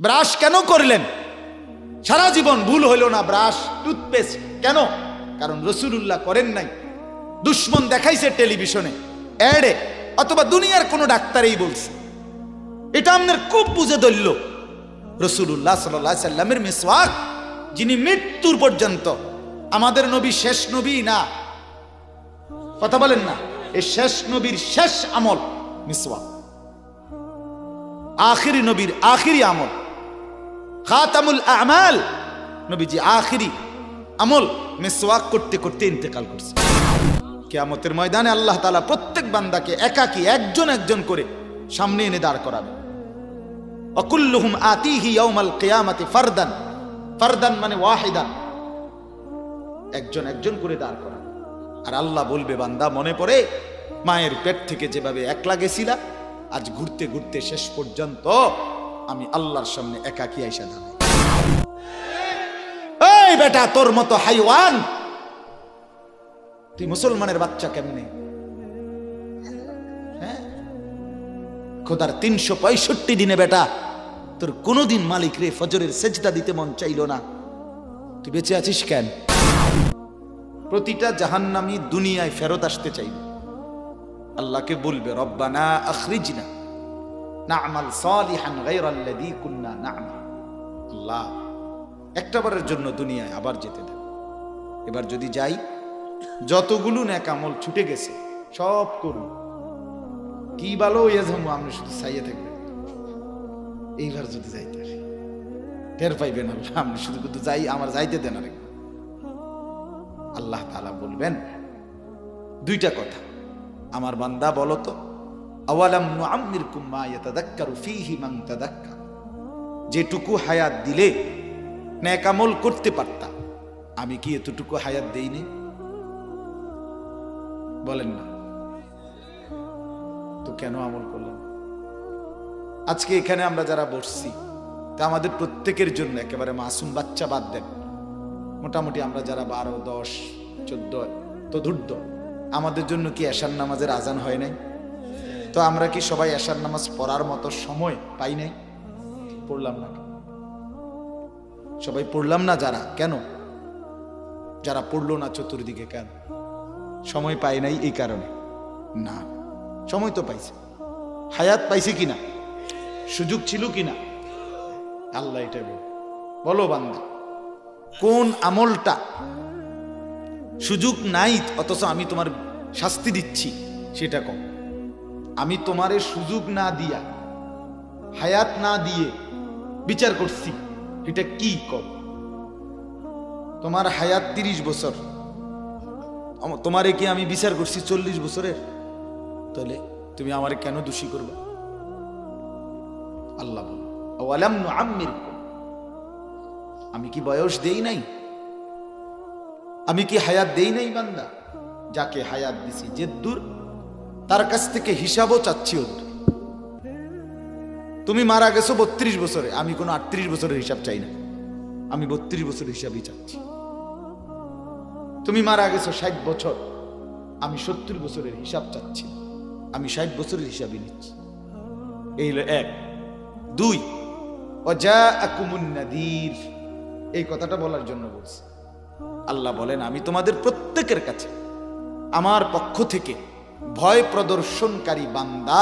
Brush কেন করলেন? সারা জীবন ভুল হইল না ব্রাশ, টুথপেস্ট, কেন? কারণ রসুলুল্লাহ করেন নাই। দুশ্মন দেখাইছে টেলিভিশনে, অ্যাডে, অথবা দুনিয়ার কোনো ডাক্তারেই বলছে। এটা আপনার খুব বুঝে ধরল। রসুল্লাহ সাল্লাহ সাল্লামের মিসওয়াক, যিনি মৃত্যুর পর্যন্ত আমাদের নবী শেষ নবী না। কথা বলেন না এই শেষ নবীর শেষ আমল, মিসওয়াক। আখিরি নবীর আখিরি আমল। খাতামুল আমাল। নবীজি আখিরি আমল, মিসওয়াক করতে করতে ইন্তেকাল করছে। কেয়ামতের ময়দানে আল্লাহ তাআলা প্রত্যেক বান্দাকে একাকি একজন একজন করে সামনে এনে দাঁড় করাবে। অকুল্লুহুম আতিহি ইয়াউমাল কিয়ামাতি ফারদান। ফারদান মানে ওয়াহিদান একজন একজন করে দাঁড় করাবে। আর আল্লাহ বলবে, বান্দা, মনে পড়ে মায়ের পেট থেকে যেভাবে একলা গেছিলা, আজ ঘুরতে ঘুরতে শেষ পর্যন্ত আমি আল্লাহর সামনে একাকি আইসা দাঁড়াই। এই বেটা, তোর মতো হাইওয়ান, তুই মুসলমানের বাচ্চা কেমনে? হ্যাঁ? খোদার তিনশো পঁয়ষট্টি দিনে বেটা, তোর কোনোদিন মালিক রে ফজরের সেজদা দিতে মন চাইল না। তুই বেঁচে আছিস কেন? প্রতিটা জাহান্নামী দুনিয়ায় ফেরত আসতে চাইবে। আল্লাহকে বলবে, রব্বানা আখরিজনা আল্লাহ, একটাবারের জন্য দুনিয়ায় আবার যেতে দেন। এবার যদি যাই, যতগুলো ন্যাক আমল ছুটে গেছে, সব করুন। কি হইয়া যাব আপনি শুধু চাইয়ে থাকবেন। এইবার যদি যাইতে টের পাইবেন আল্লাহ আপনি শুধু শুধু যাই, আমার যাইতে দেন আর। আল্লাহ তাআলা বলবেন, দুইটা কথা। আমার বান্দা বলো তো আওয়ালাম নুআম্মিরকুম মা ইয়াতাযাক্কারু ফীহি মান তাযাক্কার যেটুকু হায়াত দিলে নেক আমল করতে পারতাম, আমি কি এতটুকু হায়াত দেইনি? বলেন না। তো কেন আমল করলাম? আজকে এখানে আমরা যারা বসছি, তা আমাদের প্রত্যেকের জন্য একেবারে মাসুম বাচ্চা বাদ দেন। মোটামুটি আমরা যারা বারো, দশ, চোদ্দ তদুর্ধ আমাদের জন্য কি এশার নামাজের আজান হয় নাই? তো আমরা কি সবাই এশার নামাজ পড়ার মতো সময় পাই নাই? পড়লাম না সবাই পড়লাম না যারা? কেন? যারা পড়ল না চতুর্দিকে কেন? সময় পায় নাই এই কারণে। না, সময় তো পাইছে। হায়াত পাইছে কিনা? সুযোগ ছিল কিনা? আল্লাহ বল। বলো বান্দা, কোন আমলটা সুযোগ নাই, অথচ আমি তোমার শাস্তি দিচ্ছি, সেটা কম। আমি তোমারে সুযোগ না দিয়া, হায়াত না দিয়ে বিচার করছি। এটা কি কম তোমার হায়াত তিরিশ বছর। তোমারে কি আমি বিচার করছি চল্লিশ বছরের? তাহলে তুমি আমারে কেন দোষী করবে? আল্লাহ বল নুআম্মিরকুম। আমি কি বয়স দেই নাই? আমি কি হায়াত দেই নাই বান্দা? যাকে হায়াত দিছি, যে দূর তার কাছ থেকে হিসাবও চাচ্ছি তুমি মারা গেছো বত্রিশ বছরে, আমি কোনো আটত্রিশ বছরের হিসাব চাই না। আমি বত্রিশ বছরের হিসাবই চাচ্ছি। তুমি মারা গেছো ষাট বছর, আমি সত্তর বছরের হিসাব চাচ্ছি। আমি ষাট বছরের হিসাবই নিচ্ছি। এই হলো এক। দুই অজা নাদির। এই কথাটা বলার জন্য বলছি। আল্লাহ বলেন, আমি তোমাদের প্রত্যেকের কাছে, আমার পক্ষ থেকে ভয় প্রদর্শনকারী বান্দা।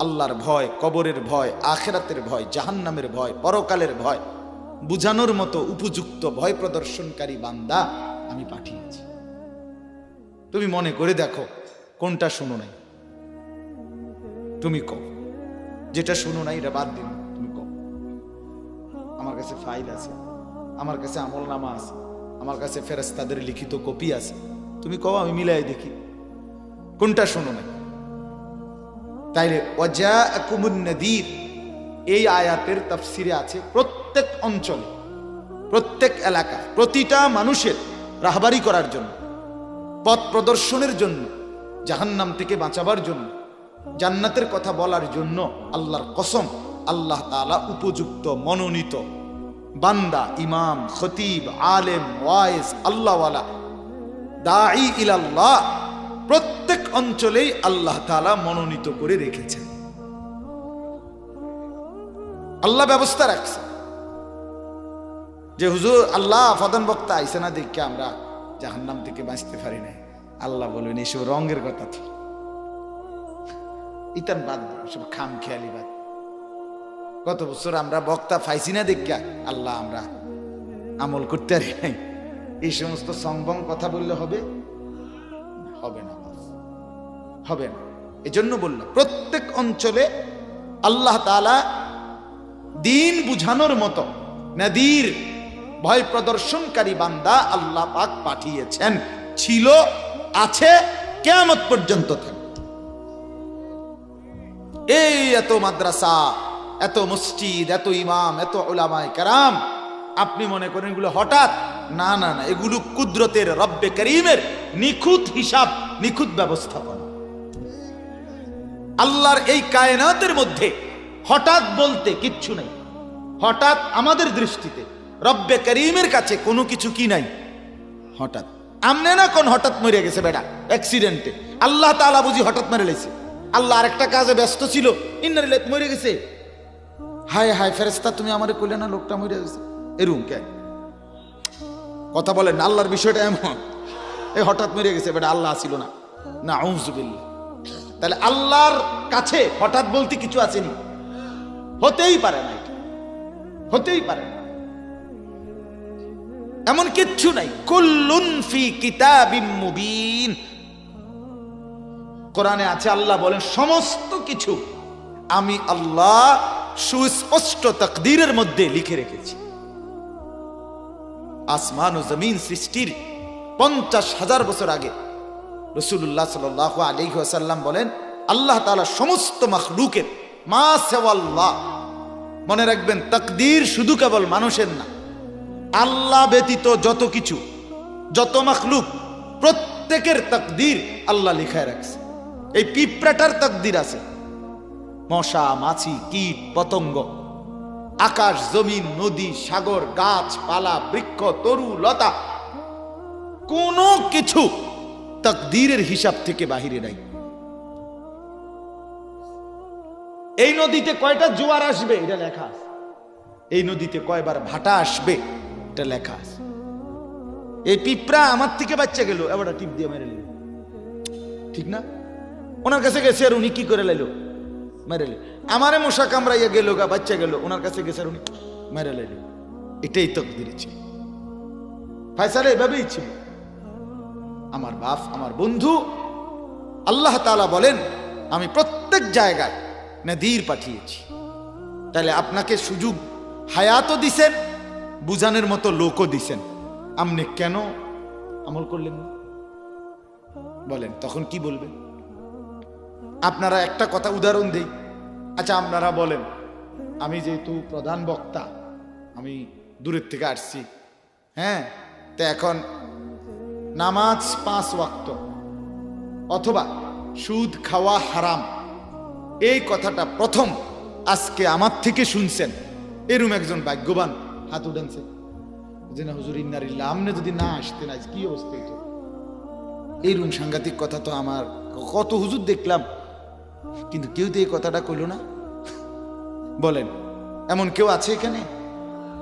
আল্লাহর ভয়, কবরের ভয়, আখেরাতের ভয়, জাহান্নামের ভয়, পরকালের ভয়, বুঝানোর মতো উপযুক্ত ভয় প্রদর্শনকারী বান্দা আমি পাঠিয়েছি। তুমি মনে করে দেখো, কোনটা শুনো নাই। তুমি কও, যেটা শুনো নাই এটা বাদ দিন, তুমি কও। আমার কাছে ফাইল আছে, আমার কাছে আমল নামা আছে, আমার কাছে ফেরেস্তাদের লিখিত কপি আছে। তুমি কও, আমি মিলাই দেখি। কোনটা শোনো না? তাইলে অজা নদীর, এই আয়াতের তাফসিরে আছে প্রত্যেক অঞ্চলে, প্রত্যেক এলাকা, প্রতিটা মানুষের রাহবারি করার জন্য, পথ প্রদর্শনের জন্য, জাহান্নাম থেকে বাঁচাবার জন্য, জান্নাতের কথা বলার জন্য আল্লাহর কসম, আল্লাহ তাআলা উপযুক্ত, মনোনীত বান্দা, ইমাম, খতিব, আলেম, ওয়াইজ, আল্লাহওয়ালা, দাঈ ইলাল্লাহ প্রত্যেক অঞ্চলেই আল্লাহ তাআলা মনোনীত করে রেখেছেন। আল্লাহ ব্যবস্থা রাখছে। যে হুজুর, আল্লাহ ফদন বক্তা, আইসে না দেখে আমরা জাহান্নাম থেকে বাঁচতে পারি না আল্লাহ বলবেন এসব রঙের কথা তো। ইতান বাদ সব খাম খেয়ালি বাদ। কত বছর আমরা বক্তা ফাইছি না দেখা আল্লাহ আমরা আমল করতে পারি নাই। এই সমস্ত সংবং কথা বললে হবে? হবে না। হবে না। এজন্য বললাম, প্রত্যেক অঞ্চলে আল্লাহ তাআলা দিন বুঝানোর মতো নদীর, ভয় প্রদর্শনকারী বান্দা আল্লাহ পাক পাঠিয়েছেন। ছিল, আছে, কেয়ামত পর্যন্ত থাকবে। এই এত মাদ্রাসা, এত মসজিদ, এত ইমাম, এত ওলামায় কারাম, আপনি মনে করেন এগুলো হঠাৎ? না না না, এগুলো কুদরতের রব্বে করিমের নিখুঁত হিসাব, নিখুঁত ব্যবস্থাপনা। আল্লাহর এই কায়নাতের মধ্যে হঠাৎ বলতে কিচ্ছু নাই। হঠাৎ আমাদের দৃষ্টিতে রব্বে করিমের কাছে কোনো কিছু কি নাই? হঠাৎ। আমনে না কোন হঠাৎ মরে গেছে বেটা? অ্যাক্সিডেন্টে আল্লাহ তাআলা বুঝি হঠাৎ মেরে লেছে। আল্লাহ আরেকটা কাজে ব্যস্ত ছিল। ইন্নার মরে গেছে। হায় হায় ফেরেস্তা তুমি আমারে কইলে না লোকটা মরে গেছে? এরুম কে? কথা বলেন আল্লাহর বিষয়টা এমন। এই হঠাৎ মরে গেছে বেটা, আল্লাহ ছিল না। না আউজুবিল্লাহ তাহলে আল্লাহর কাছে হঠাৎ বলতে কিছু আসেনি। হতেই পারে না। হতেই পারে না। এমন কিচ্ছু নাই। কুল্লুন ফি কিতাবিম মুবিন। কোরআনে আছে, আল্লাহ বলেন, সমস্ত কিছু আমি আল্লাহ সুস্পষ্ট তকদিরের মধ্যে লিখে রেখেছি। আসমান ও জমিন সৃষ্টির পঞ্চাশ হাজার বছর আগে রসুল্লাহ সাল আলী আসাল্লাম বলেন, আল্লাহ তাআলা সমস্ত মখলুকের, মা সেওয়াল্লাহ মনে রাখবেন তকদির শুধু কেবল মানুষের না, আল্লাহ ব্যতীত যত কিছু, যত মখলুক, প্রত্যেকের তকদির আল্লাহ লিখায় রাখছে। এই পিঁপড়াটার তকদির আছে। মশা, মাছি, কীট, পতঙ্গ, আকাশ, জমিন, নদী, সাগর গাছপালা বৃক্ষ, তরু, লতা, কোনো কিছু তকদিরের হিসাব থেকে বাহিরে নাই। এই নদীতে কয়টা জোয়ার আসবে? এটা লেখা আছে। এই নদীতে কয়বার ভাটা আসবে? এটা লেখা আছে। এই পিঁপড়া আমার থেকে বাচ্চা গেল। এবার টিপ দিয়ে মেরে নিল। ঠিক না? ওনার কাছে গেছে আর উনি কি করে লাইলো? মেরে আমারে মশা কামড়াইয়া গেল গা, বাচ্চা গেল। ওনার কাছে গেছে আর উনি মেরে লাইলো। এটাই তকদির ছিল। ফায়সালে এভাবেই ছিল। আমার বাপ, আমার বন্ধু, আল্লাহ তাআলা বলেন, আমি প্রত্যেক জায়গায় নদীর পাঠিয়েছি। তাহলে আপনাকে সুযোগ হায়াতও দিছেন, বুঝানোর মতো লোকও দিছেন। আপনি কেন আমল করলেন বলেন, তখন কি বলবেন? আপনারা একটা কথা উদাহরণ দেই। আচ্ছা আপনারা বলেন, আমি যেহেতু প্রধান বক্তা, আমি দূরের থেকে আসছি হ্যাঁ? তো এখন নামাজ পাঁচ ওয়াক্ত অথবা সুদ খাওয়া হারাম। এই কথাটা প্রথম আজকে আমার থেকে শুনছেন। এরম একজন ভাগ্যবান হাত উঠেনছে যে না, হুজুর ইন্নারিল্লাহ আপনি যদি না আসতেন, আজ কি অবস্থা হইতো? এইরকম সাংঘাতিক কথা তো আমার, কত হুজুর দেখলাম। কিন্তু কেউ তো এই কথাটা কইল না। বলেন, এমন কেউ আছে এখানে?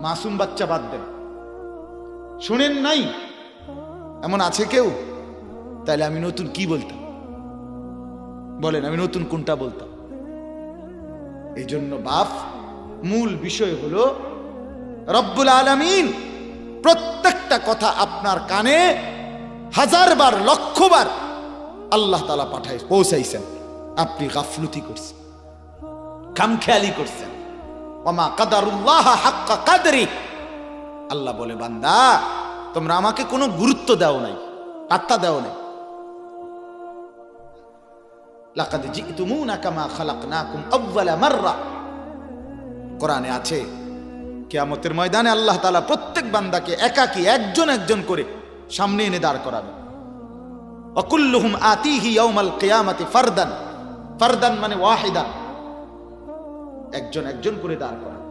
মাসুম বাচ্চা বাদ দেন। শুনেন নাই? এমন আছে কেউ? তাহলে আমি নতুন কি বলতাম? বলেন, আমি নতুন কোনটা বলতাম? এই জন্য বাপ, মূল বিষয় হলো রব্বুল আলমিন প্রত্যেকটা কথা আপনার কানে হাজারবার লক্ষবার আল্লাহ তালা পাঠাই পৌঁছাইছেন। আপনি গাফলুতি করছেন, খামখেয়ালি করছেন। আল্লাহ বলে, বান্দা তোমরা আমাকে কোনো গুরুত্ব দাও নাই, পাত্তা দাও নাই। লাকাদ জিতুমুনা কামা খালাকনাকুম আউয়ালা মাররা। কোরআনে আছে ময়দানে আল্লাহ প্রত্যেক বান্দাকে একাকী একজন একজন করে সামনে এনে দাঁড় করাবে অকুল্লুহুম আতিহি ইয়াউমাল কিয়ামাতি ফারদান ফারদান মানে ওয়াহিদান একজন একজন করে দাঁড় করাবে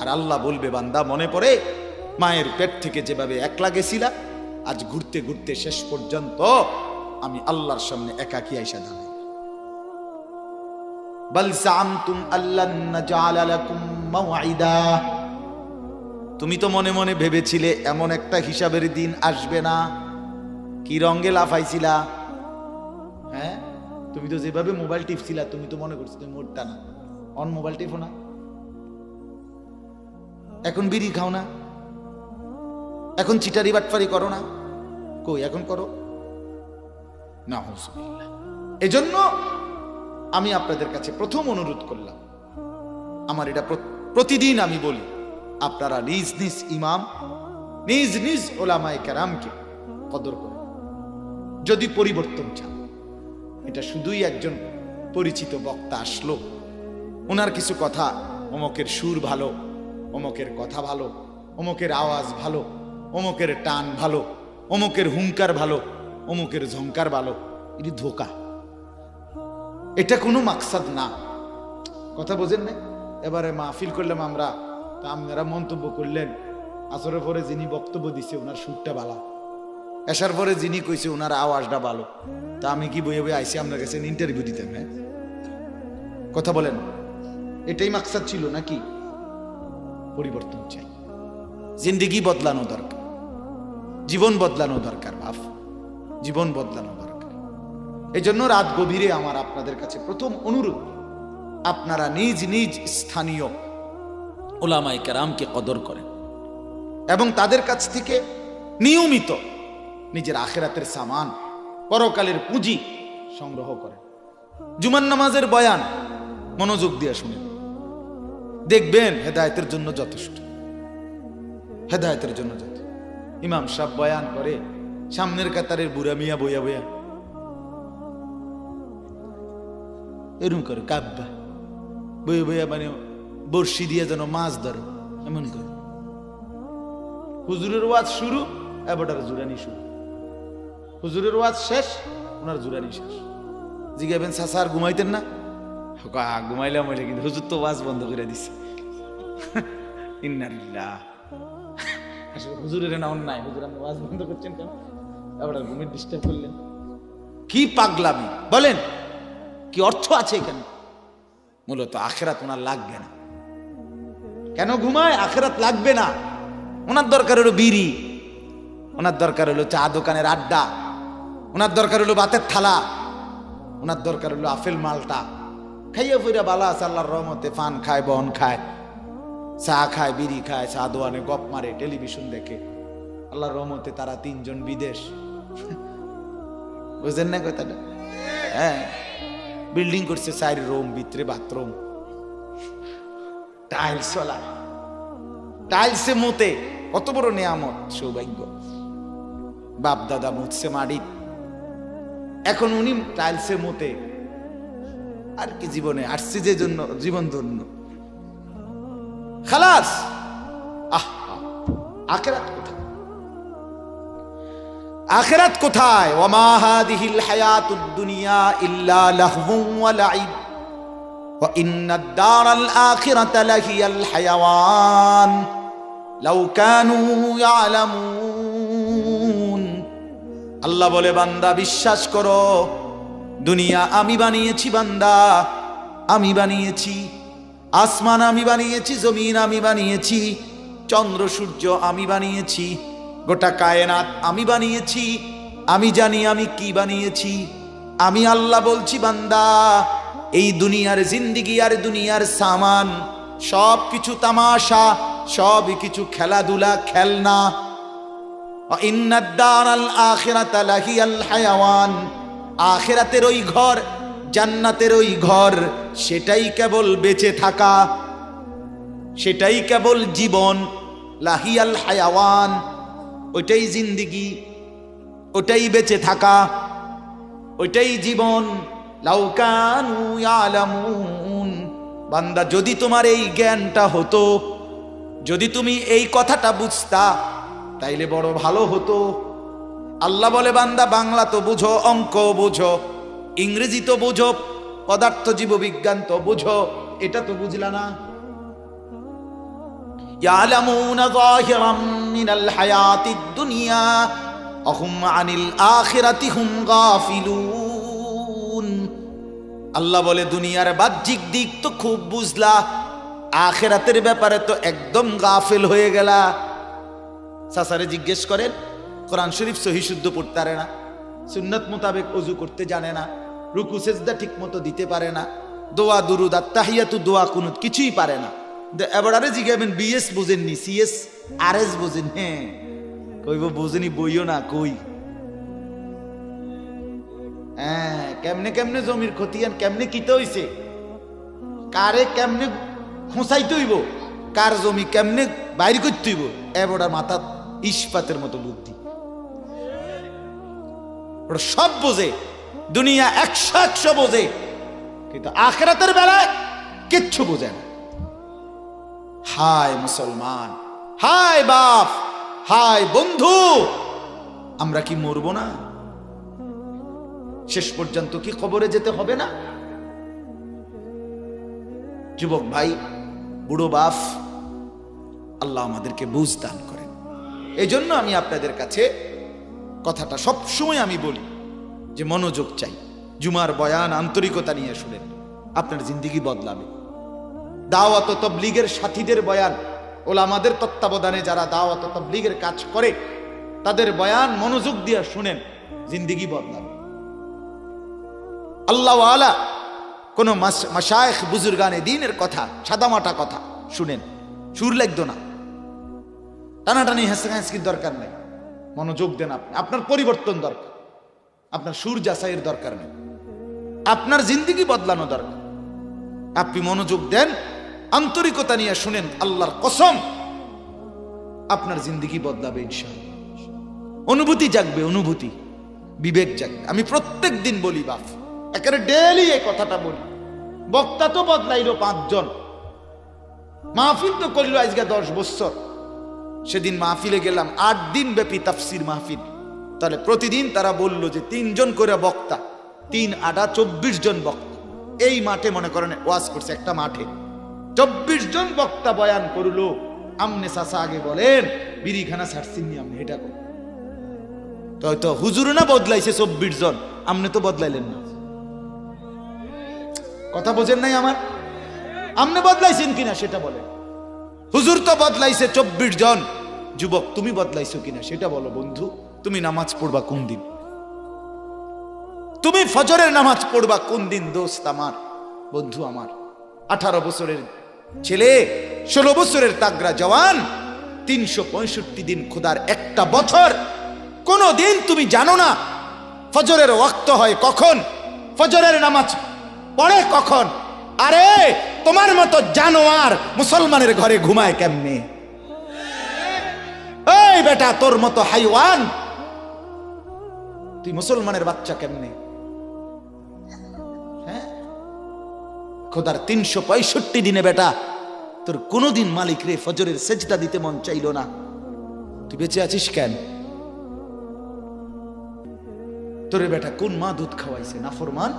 আর আল্লাহ বলবে, বান্দা মনে পড়ে মায়ের পেট থেকে যেভাবে একলা গেছিলা আজ ঘুরতে ঘুরতে শেষ পর্যন্ত আমি আল্লাহর সামনে একাকি আইসা দাঁড়াই। তুমি তো মনে মনে ভেবেছিলে এমন একটা হিসাবের দিন আসবে না। কি রঙে লাফাইছিলা? হ্যাঁ? তুমি তো যেভাবে মোবাইল টিপছিলা, তুমি তো মনে করছ তুমি মোটটা না। অন মোবাইল টিপো না। এখন বিড়ি খাও না। এখন চিটারি বাটফারি করো না। কই, এখন করো। না। এজন্য আমি আপনাদের কাছে প্রথম অনুরোধ করলাম। আমার এটা প্রতিদিন আমি বলি, আপনারা নিজ নিজ ইমাম, নিজ নিজ ওলামায় কেরামকে কদর করুন। যদি পরিবর্তন চান, এটা শুধুই একজন পরিচিত বক্তা আসলো ওনার কিছু কথা, অমকের সুর ভালো, অমকের কথা ভালো, অমকের আওয়াজ ভালো অমকের টান ভালো, অমুকের হুঙ্কার ভালো, অমুকের ঝঙ্কার ভালো, এটি ধোকা। এটা কোনো মাকসাদ না। কথা বোঝেন না এবারে মাহফিল করলাম আমরা, তা আপনারা মন্তব্য করলেন। আসরের পরে যিনি বক্তব্য দিছে, ওনার সুরটা ভালো। এসার পরে যিনি কইছে, ওনার আওয়াজটা ভালো। তা আমি কি বইয়ে বইয়ে আইসি আপনার কাছে ইন্টারভিউ দিতেন হ্যাঁ? কথা বলেন। এটাই মাকসাদ ছিল নাকি? পরিবর্তন চাই। জিন্দিগি বদলানো দরকার। জীবন বদলানো দরকার বাপ জীবন বদলানো দরকার। এই জন্য রাত গভীরে আমার আপনাদের কাছে প্রথম অনুরোধ, আপনারা নিজ নিজ স্থানীয় ওলামাই কেরামকে কদর করেন এবং তাদের কাছ থেকে নিয়মিত নিজের আখেরাতের সামান, পরকালের পুঁজি সংগ্রহ করেন। জুমান নামাজের বয়ান মনোযোগ দিয়ে শুনেন। দেখবেন হেদায়তের জন্য যথেষ্ট। হেদায়তের জন্য যথেষ্ট। ইমাম সাহ বয়ান করে সামনের কাতারের বুড়া মিয়া বইয়া বইয়া। এরকম করে কাব্বা বইয়া বইয়া মানে বর্ষি দিয়ে যেন মাছ ধরে এমন করে। হুজুরের ওয়াজ শুরু এবারটার জুরানি শুরু। হুজুরের ওয়াজ শেষ ওনার জুরানি শেষ। জিগাবেন সাসা আর ঘুমাইতেন না? কয়, "আ, ঘুমাইলাম কিন্তু হুজুর তো ওয়াজ বন্ধ করে দিছে। আসলে হুজুরের না অন্যায় হুজুর, আপনি ওয়াজ বন্ধ করছেন কেন? আবার ঘুমের ডিস্টার্ব করলেন। কি পাগলামি? বলেন, কি অর্থ আছে এখানে? মূলত আখেরাত ওনার লাগবে না। কেন ঘুমায়? আখেরাত লাগবে না। ওনার দরকার হলো বিড়ি। ওনার দরকার হলো চা দোকানের আড্ডা। ওনার দরকার হলো বাতের থালা। ওনার দরকার হলো আফেল মালটা। খাইয়া ফিরা বালা আছে, আল্লাহর রহমতে পান খায়, বন খায়। চা খায়, বিড়ি খায়, চা দোয়ানে গপ মারে, টেলিভিশন দেখে। আল্লাহর রহমতে তারা তিনজন বিদেশ। বুঝলেন না কথাটা? হ্যাঁ বিল্ডিং করছে চার রুম ভিতরে বাথরুম টাইলস ওলা টাইলসে মতে। কত বড় নিয়ামত, সৌভাগ্য। বাপ, দাদা মুছছে মাড়ি। এখন উনি টাইলসে মতে। আর কি জীবনে? আসছে যে জন্য, জীবন ধন্য। খালাস! আহ, আখেরাত কোথায়? আখেরাত কোথায়? ওমা হাদিহিল হায়াতুদ দুনিয়া ইল্লা লাহবুন ওয়া লাইব ওয়া ইন্নাদ দারাল আখিরাতা লাহিয়াল হায়াওয়ান। লাউ কানু ইয়ালামুন। আল্লাহ বলে, বান্দা, বিশ্বাস করো, দুনিয়া আমি বানিয়েছি, বান্দা, আমি বানিয়েছি। আসমান আমি বানিয়েছি, জমিন আমি বানিয়েছি, চন্দ্র, সূর্য আমি বানিয়েছি, গোটা কায়নাত আমি বানিয়েছি, আমি জানি আমি কি বানিয়েছি, আমি আল্লাহ বলছি, বান্দা, এই দুনিয়ার জিন্দিগি আর দুনিয়ার সামান সব কিছু তামাশা সব কিছু খেলাধুলা, খেলনা। আখিরাতের ওই ঘর জান্নাতের ওই ঘর, সেটাই কেবল বেঁচে থাকা, সেটাই কেবল জীবন, লাহিয়াল হায়াওয়ান, ওইটাই জিন্দিগি ওটাই বেঁচে থাকা, ওইটাই জীবন। লাউকানু বান্দা, যদি তোমার এই জ্ঞানটা হতো, যদি তুমি এই কথাটা বুঝতা, তাইলে বড় ভালো হতো। আল্লাহ বলে, বান্দা, বাংলা তো বুঝো, অঙ্ক বুঝো। ইংরেজি তো বুঝো পদার্থ জীববিজ্ঞান তো বুঝো এটা তো বুঝলা না يعلمون ظاهرا من الحياة الدنيا وهم عن الآخرة هم غافلون আল্লাহ বলে দুনিয়ার বাহ্যিক দিক তো খুব বুঝলা আখেরাতের ব্যাপারে তো একদম গাফেল হয়ে গেলা সাসারে জিজ্ঞেস করেন কোরআন শরীফ সহি শুদ্ধ পড়তে পারে না সুন্নত মোতাবেক অজু করতে জানে না রুকু সেজদা ঠিক মতো দিতে পারে না, দোয়া দুরুদ আত্মাহিয়াতু দোয়া কুনুত কিছুই পারে না। এবার আরে জিজ্ঞাবেন বিএস বোঝেননি, সিএস আর এস বোঝেন হ্যাঁ। কইব, বোঝেনি, বইও না, কই? হ্যাঁ কেমনে কেমনে জমির খতিয়ান কেমনে কিতে হইছে? কারে কেমনে খোঁচাইতে হইব? কার জমি কেমনে বাইর করতে হইব? এবড়া মাথা ইস্পাতের মতো বুদ্ধি। ওরা সব বোঝে। দুনিয়া একশো একশো বোঝে, কিন্তু আখেরাতের বেলায় কিচ্ছু বোঝে না। হায় মুসলমান, হায় বাপ, হায় বন্ধু, আমরা কি মরবো না? শেষ পর্যন্ত কি খবরে যেতে হবে না? যুবক ভাই, বুড়ো বাপ, আল্লাহ আমাদেরকে বুঝ দান করেন। এই জন্য আমি আপনাদের কাছে কথাটা সবসময় আমি বলি যে মনোযোগ চাই। জুমার বয়ান আন্তরিকতা নিয়ে শুনেন। আপনার জিন্দিগি বদলাবে। দাওয়াত তবলিগের সাথীদের বয়ান। ওলামাদের তত্ত্বাবধানে যারা দাওয়াত তবলিগের কাজ করে, তাদের বয়ান মনোযোগ দিয়ে শুনেন। জিন্দিগি বদলাবে। আল্লাহ আলা কোন মাসায়েখ বুজুর্গানে দিনের কথা, সাদামাটা কথা শুনেন। সুর লাগতো না। টানাটানি হেসে হেসকির দরকার নেই। মনোযোগ দেন আপনি। আপনার পরিবর্তন দরকার। আপনার সুর যাচাইয়ের দরকার নেই। আপনার জিন্দিগি বদলানো দরকার। আপনি মনোযোগ দেন, আন্তরিকতা নিয়ে শুনেন আল্লাহর কসম, আপনার জিন্দিগি বদলাবে ইনশাআল্লাহ। অনুভূতি জাগবে, অনুভূতি, বিবেক জাগবে। আমি প্রত্যেক দিন বলি বাপ একেবারে ডেলি এই কথাটা বলি। বক্তা তো বদলাইলো পাঁচজন। মাহফিল তো করল আজকে দশ বছর। সেদিন মাহফিলে গেলাম, আট দিন ব্যাপী তাফসির মাহফিল। তাহলে প্রতিদিন তারা বলল যে তিনজন করে বক্তা, তিন আটা চব্বিশ জন বক্তা। এই মাঠে মনে করেন ওয়াজ করছে একটা মাঠে। চব্বিশ জন বক্তা বয়ান করল। আমনে চাষা আগে বলেন, বিড়িখানা ছাড়ছিনি আপনি এটা কর তো হুজুর না বদলাইছে চব্বিশ জন, আমনে তো বদলাইলেন না। কথা বোঝেন নাই আমার? আমনে বদলাইছেন কিনা সেটা বলেন। হুজুর তো বদলাইছে চব্বিশ জন। যুবক, তুমি বদলাইছো কিনা সেটা বলো বন্ধু। তুমি নামাজ পড়বা কোন দিন? তুমি ফজরের নামাজ পড়বা কোন দিন দোস্ত আমার? বন্ধু আমার, আঠারো বছরের ছেলে, ষোলো বছরের তাগরা জওয়ান, তিনশো পঁয়ষট্টি দিন খোদার একটা বছর। কোনো দিন তুমি জানো না ফজরের ওয়াক্ত হয় কখন, ফজরের নামাজ পড়ে কখন? আরে, তোমার মতো জানোয়ার মুসলমানের ঘরে ঘুমায় কেমনে? এই বেটা, তোর মতো হাইওয়ান তুই মুসলমানের বাচ্চা কেমনে? হ্যাঁ? খোদার তিনশো পঁয়ষট্টি দিনে বেটা, তোর কোনোদিন মালিক রে ফজরের সেজদা দিতে মন চাইল না। তুই বেঁচে আছিস কেন? তোরে বেটা কোন মা দুধ খাওয়াইছে, নাফরমান?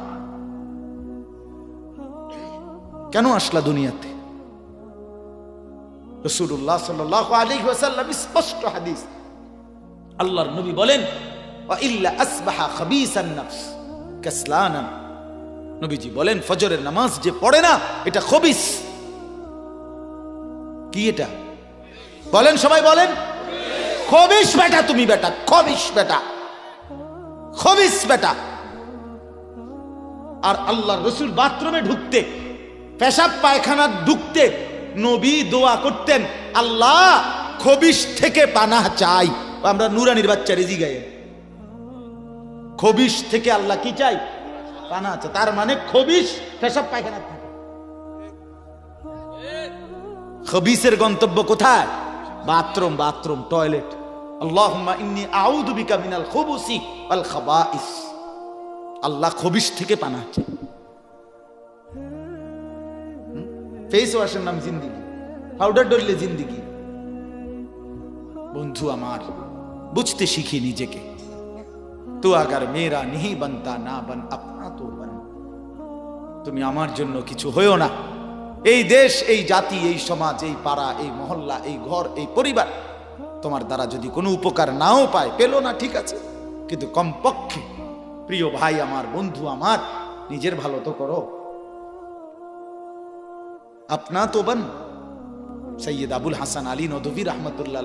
কেন আসলা দুনিয়াতে? রসুল্লাহ সাল্লাহ আলী স্পষ্ট হাদিস। আল্লাহর নবী বলেন নবীজি বলেন, ফজরের নামাজ যে পড়ে না, এটা খবিস। কি এটা? বলেন, সবাই বলেন, খবিস বেটা তুমি বেটা, খবিস বেটা খবিস বেটা। আর আল্লাহর রসুল বাথরুমে ঢুকতে, পেশাব পায়খানা ঢুকতে, নবী দোয়া করতেন, আল্লাহ খবিস থেকে পানা চাই। আমরা নুরানির বাচ্চা রেজি গায়ে। খবিস থেকে আল্লাহ কি চাই? পানা আছে। তার মানে খবিস পেশাব পায়খানা থাকে। খবিসের গন্তব্য কোথায়? Bathroom bathroom, toilet. আল্লাহুম্মা ইন্নী আউযু বিকা মিনাল খুবুসি ওয়াল খাবাইস। আল্লাহ খবিস থেকে পানা চাই ফেস ওয়াশের নাম জিন্দিগি। পাউডার ডললে জিন্দিগি। বন্ধু আমার, বুঝতে শিখি নিজেকে। তো আগার মেয়েরা নিহি বানতা না বান আপনা তো বান তুমি আমার জন্য কিছু হয়েও না এই দেশ এই জাতি এই সমাজ এই পাড়া এই মহল্লা এই ঘর এই পরিবার তোমার দ্বারা যদি কোনো উপকার নাও পায় পেল না ঠিক আছে কিন্তু কমপক্ষে প্রিয় ভাই আমার বন্ধু আমার নিজের ভালো তো করো আপনা তো বান সৈয়দ আবুল হাসান আলী নদভী রহমতুল্লাহ